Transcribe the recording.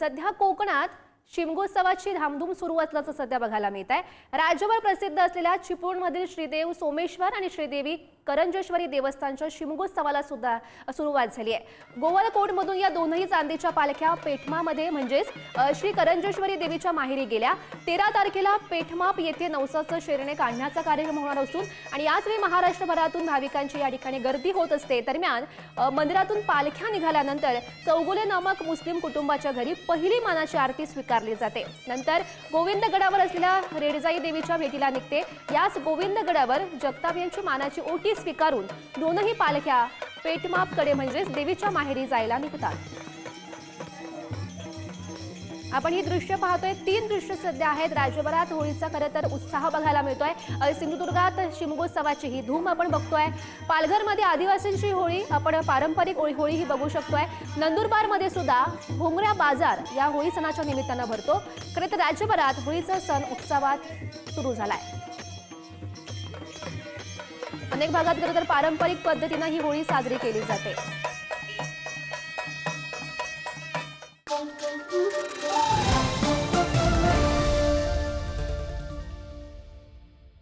सध्या कोकणात शिमगोत्सवाची धामधूम सुरू असल्याचं सध्या बघायला मिळत आहे राज्यभर प्रसिद्ध असलेल्या चिपळूणमधील श्रीदेव सोमेश्वर आणि श्रीदेवी करंजेश्वरी देवस्थानच्या शिमगोत्सवाला सुद्धा सुरुवात झाली आहे. गोवळकोटमधून या दोनही चांदीच्या पालख्या पेठमामध्ये म्हणजेच श्री करंजेश्वरी देवीच्या माहेरी गेल्या. तेरा तारखेला पेठमाप येथे नवसाचं शेरणे काढण्याचा कार्यक्रम होणार असून आणि याचवेळी महाराष्ट्रभरातून भाविकांची या ठिकाणी गर्दी होत असते. दरम्यान मंदिरातून पालख्या निघाल्यानंतर चौगुले नामक मुस्लिम कुटुंबाच्या घरी पहिली मानाची आरती स्वीकार स्वीकारली जाते. नंतर गोविंदगडावर असलेल्या रेडजाई देवीच्या भेटीला निघते. याच गोविंदगडावर जगताप यांची मानाची ओटी स्वीकारून दोनही पालख्या पेटमापकडे म्हणजेच देवीच्या माहेरी जायला निघतात. आपण ही दृश्य पाहतोय. तीन दृश्य सध्या आहेत. राज्यभरात होळीचा खरं तर उत्साह बघायला मिळतोय. सिंधुदुर्गात शिमगोत्सवाची ही धूम आपण बघतोय. पालघरमध्ये आदिवासींची होळी आपण पारंपरिक होळी होळी ही बघू शकतोय. नंदुरबारमध्ये सुद्धा भोंगऱ्या बाजार या होळी सणाच्या निमित्तानं भरतो. खरं तर राज्यभरात होळीचा सण उत्सवात सुरू झालाय. अनेक भागात खरं तर पारंपरिक पद्धतीनं ही होळी साजरी केली जाते.